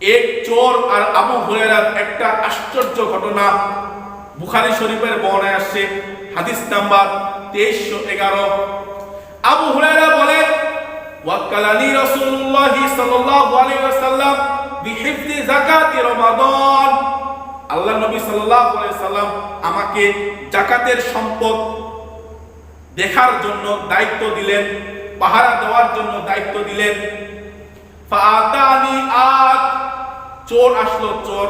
এক চোর আর আবু হুরায়রার একটা আশ্চর্য ঘটনা বুখারী শরীফের বর্ণায় আসছে। হাদিস নাম্বার তেইশশো এগারো। আবু হুরায়রা বলেন আল্লাহ আমাকে জাকাতের সম্পদ দেখার জন্য দায়িত্ব দিলেন, পাহারা দেওয়ার জন্য দায়িত্ব দিলেন। চোর আসলো, চোর।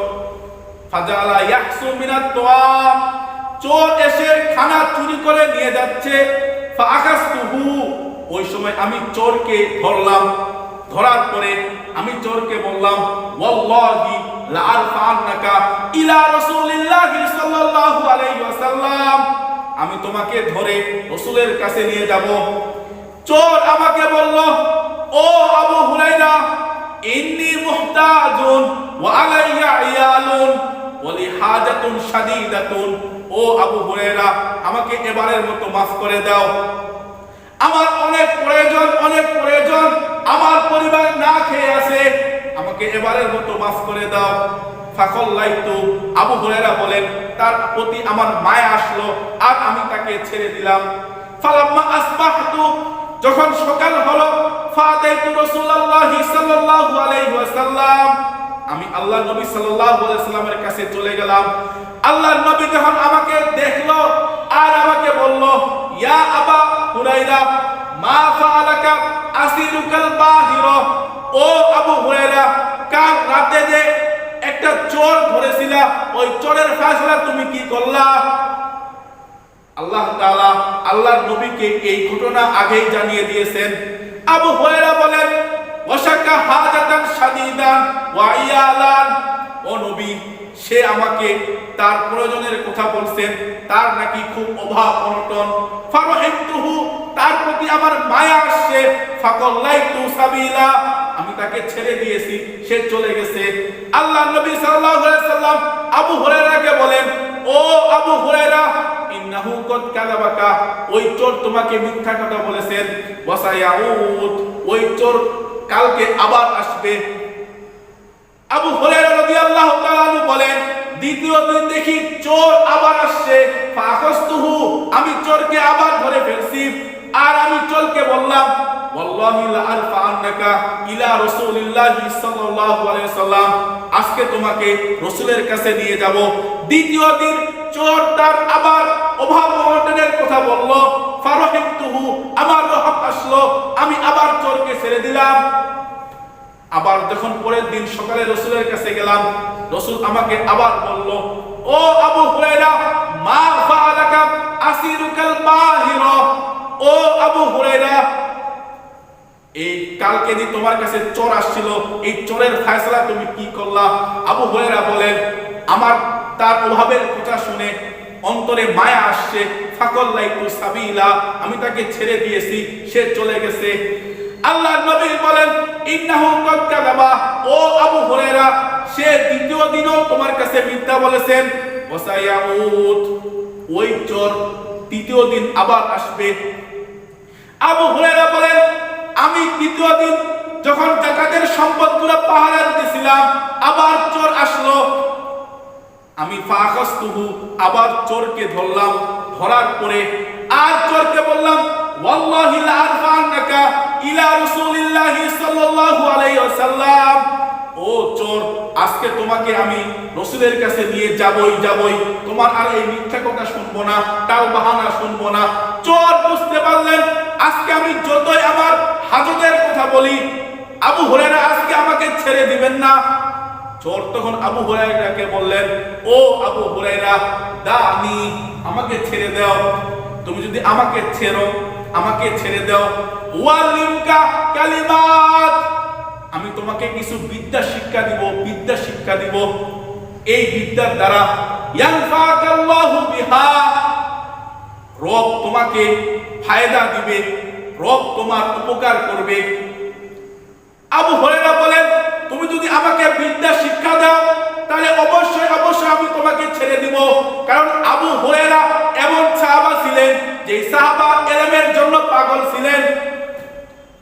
ফাজালা ইয়াহসু মিনাত তোয়াম। চোর এসে খানা চুরি করে নিয়ে যাচ্ছে। ফাআকাসতুহু। ওই সময় আমি চোরকে ধরলাম। ধরার পরে আমি চোরকে বললাম, ওয়াল্লাহি লা আরফান্নাকা ইলা রাসূলিল্লাহি সাল্লাল্লাহু আলাইহি ওয়াসাল্লাম। আমি তোমাকে ধরে রসুলের কাছে নিয়ে যাব। চোর আমাকে বলল, ও আবু হুরাইরা ইন্নী মুহতাজুন। ওয়া আলাইয়া ইয়ালুন, ওয়া লি হাজাতুন শাদীদাতুন। ও আবু হুরাইরা আমাকে এবারের মতো মাফ করে দাও। আমার অনেক প্রয়োজন অনেক প্রয়োজন। আমার পরিবার না খেয়ে আছে, আমাকে এবারের মতো মাফ করে দাও। ফাকল আবু হুরায়রা বলেন, তার প্রতি আমার মায়া আসলো, আর আমি তাকে ছেড়ে দিলাম। যখন সকাল হলো ফাদাইতু রাসূলুল্লাহি আমি আল্লাহ নবী সাল্লামের কাছে চলে গেলাম। আল্লাহর নবী যখন আমাকে দেখল আর আমাকে বলল, ইয়া আবা হুরাইরা, মা ফাআলাকা আসিরুকাল বাহিরা। ও আবু হুরাইরা, কাল রাতে যে একটা চোর ধরেছিলা, ওই চোরের ফয়সালা তুমি কি করলা? আল্লাহ তাআলা আল্লাহর নবীকে এই ঘটনা আগেই জানিয়ে দিয়েছেন। আবু হুরায়রা বলেন ওয়াশাকা হাজাতান শাদীদান ওয়া ইয়ালান। ও নবী, সে আমাকে তার প্রয়োজনের কথা বলছেন, তার নাকি খুব অভাব অনটন। ফারহিমতুহু, তার প্রতি আমার মায়া আসছে। ফাকাল্লাইতু সাবিলা, আমি তাকে ছেড়ে দিয়েছি, সে চলে গেছে। আল্লাহ নবী সাল্লাল্লাহু আলাইহি সাল্লাম আবু হুরায়রাকে বলেন, ও আবু হুরায়রা, ইন্নাহু কদ কাযাবাকা ওই চোর তোমাকে মিথ্যা কথা বলেছেন। ওয়াসায়াউদ, ওই চোর কালকে আবার আসবে। আবু হুরায়রা রাদিয়াল্লাহু তাআলা বলেন, দ্বিতীয় দিন দেখি চোর আবার আসছে। ফাখাস্তুহু, আমি চোরকে আবার ধরে ফেলছি। আর আমি চোরকে বললাম, ওয়াল্লাহি লা আরফা আন্নাকা ইলা রাসূলিল্লাহি সাল্লাল্লাহু আলাইহি সাল্লাম। আজকে তোমাকে রাসূলের কাছে নিয়ে যাব। দ্বিতীয় দিন চোর তার আবার অভাব অনটনের কথা বলল। ফারহিমতুহু, আমার রহম আসলো, আমি আবার চোরকে ছেড়ে দিলাম। আবার যখন পরের দিন সকালে রসুলের কাছে গেলাম, রসুল আমাকে আবার বলল, ও আবু হুরায়রা, মা ফাআলাকা আসিরুকাল বাহিরা ও আবু হুরায়রা, এই কালকে দিন তোমার কাছে চোর আসছিল, এই চোরের ফয়সালা তুমি কি করলা? আবু হুরায়রা বলেন, আমার তার অভাবের কথা শুনে অন্তরে মায়া আসছে। ফাকল্লাইতু সাবিলা, আমি তাকে ছেড়ে দিয়েছি, সে চলে গেছে। আল্লাহ নবী বলেন, ইন্নাহু কদ কাযাবা। ও আবু হুরায়রা, সে দ্বিতীয় দিনও তোমার কাছে মিথ্যা বলেছেন। ওয়াসায়াউত ওই চোর তৃতীয় দিন আবার আসবে। আবু হুরায়রা বলেন, আমি তৃতীয় দিন যখন জাকাতের সম্পদগুলো পাহারা দিতেছিলাম, আবার চোর আসলো। আমি ফাখাস্তুহু আবার চোরকে ধরলাম, ধরার পরে আর চোরকে বললাম, ওয়াল্লাহি লা আরফান্নাকা ইলা রাসূলিল্লাহি সাল্লাল্লাহু আলাইহি ওয়াসাল্লাম। ও চোর, আজকে তোমাকে আমি রসুলের কাছে নিয়ে যাবই যাবই। তোমার আর এই মিথ্যা কথা শুনব না, তাও বাহানা শুনব না। চোর বুঝতে পারলেন, আজকে আমি যতই আমার হাজতের কথা বলি, আবু হুরায়রা আজকে আমাকে ছেড়ে দিবেন না। চোর তখন আবু হুরায়রাকে বললেন, ও আবু হুরায়রা, দানি, আমাকে ছেড়ে দাও। তুমি যদি আমাকে ছেড়ো, আমাকে ছেড়ে দাও। ওয়ালিমকা কালিমাত। আমি তোমাকে কিছু বিদ্যা শিক্ষা দিব, বিদ্যা শিক্ষা দিব। এই বিদ্যার দ্বারা ইয়ানফাকাল্লাহু বিহা। রব তোমাকে ফায়দা দিবে, রব তোমার উপকার করবে আবু হরেরা বলেন তুমি যদি আমাকে বিদ্যা শিক্ষা দাও তাহলে অবশ্যই অবশ্যই আমি তোমাকে ছেড়ে দিব কারণ আবু হরেরা এমন সাহাবা এলেমের জন্য পাগল ছিলেন।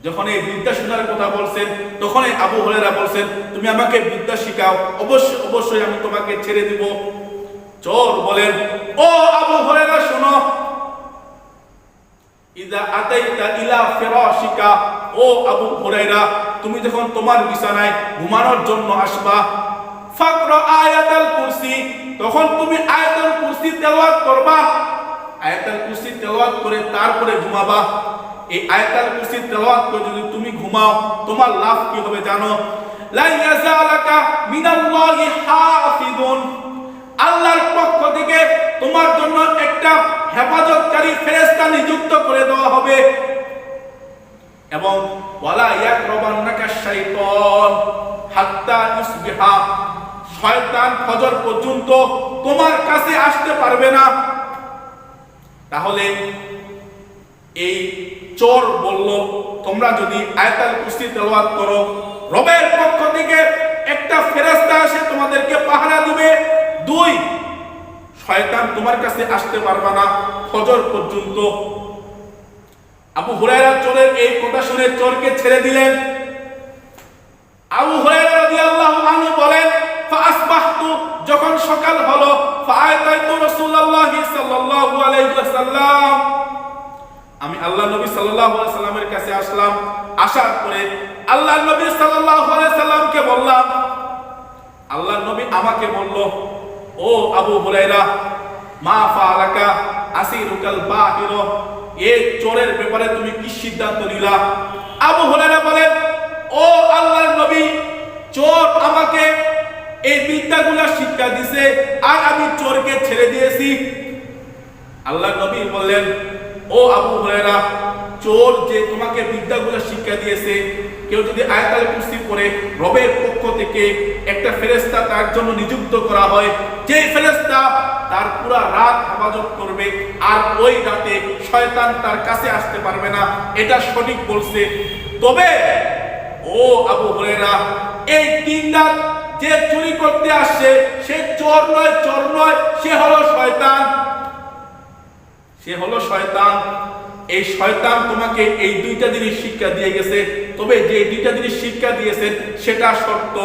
যখন এই বিদ্যা শোনার কথা বলছেন তখন আবু হরেরা বলছেন, তুমি আমাকে বিদ্যা শিখাও, অবশ্যই অবশ্যই আমি তোমাকে ছেড়ে দিব। চোর বলেন, ও আবু হরেরা শোনো। ইদা আতাইতা ইলা ফিরাশিকা, ও আবু হুরায়রা, তুমি যখন তোমার বিছানায় ঘুমানোর জন্য আসবা, ফাকরা আয়াতুল কুরসি, তখন তুমি আয়াতুল কুরসি তেলাওয়াত করবা। আয়াতুল কুরসি তেলাওয়াত করে তারপরে ঘুমাবা। এই আয়াতুল কুরসি তেলাওয়াত করে যদি তুমি ঘুমাও, তোমার লাভ কি হবে জানো? লা ইয়াজালাকা মিনাল্লাহি হাফিজুন আল্লাহর পক্ষ থেকে তোমার জন্য একটা হেফাজতকারী ফেরেশতা নিযুক্ত করে দেওয়া হবে। এবং ওয়ালা ইয়াকরাবান্নাকা শাইতান হাত্তা ইসবিহা শয়তান ফজর পর্যন্ত তোমার কাছে আসতে পারবে না। তাহলে এই চোর বলল, তোমরা যদি আয়াতাল কুরসি তেলাওয়াত করো, রবের পক্ষ থেকে একটা ফেরেশতা আসে তোমাদেরকে পাহারা দিবে। দুই, শয়তান তোমার কাছে আসতে পারবে না ফজর পর্যন্ত। আবু হুরায়রা চোরের এই কথা শুনে চোরকে ছেড়ে দিলেন। আবু হুরায়রা রাদিয়াল্লাহু আনহু বলেন ফাসবাহতু যখন সকাল হলো, ফাআতাইতু রাসূলুল্লাহি সাল্লাল্লাহু আলাইহি ওয়াসাল্লাম। আমি আল্লাহ নবী সাল্লাল্লাহু আলাইহি সাল্লামের কাছে আসলাম, আসার পরে আল্লাহ নবী সাল্লাল্লাহু আলাইহি সাল্লামকে বললাম, আল্লাহ নবী আমাকে বলল, ও আবু হুরায়রা, মা ফালাকা আসিরুকাল বাহির, এ চোরের ব্যাপারে তুমি কি সিদ্ধান্ত নিলা? আবু হুরায়রা বলেন, ও আল্লাহর নবী, চোর আমাকে এই বিদ্যাগুলা শিক্ষা দিছে, আর আমি চোরকে ছেড়ে দিয়েছি। আল্লাহ নবী বললেন, ও আবু হুরায়রা, চোর যে তোমাকে বিদ্যাগুলো শিক্ষা দিয়েছে, কেউ যদি আয়াতাল কুরসি পড়ে, রবের পক্ষ থেকে একটা ফেরেশতা তার জন্য নিযুক্ত করা হয়। যে ফেরেশতা তার পুরা রাত হেফাজত করবে, আর ওই রাতে শয়তান তার কাছে আসতে পারবে না। এটা সঠিক বলছে। তবে, ও আবু হুরায়রা, এই তিন রাত যে চুরি করতে আসছে, সে চোর নয় চোর নয়, সে হলো শয়তান। সে হলো শয়তান। এই শয়তান তোমাকে এই দুইটা জিনিস শিক্ষা দিয়ে গেছে। তবে যে দুইটা জিনিস শিক্ষা দিয়েছেন সেটা সত্য।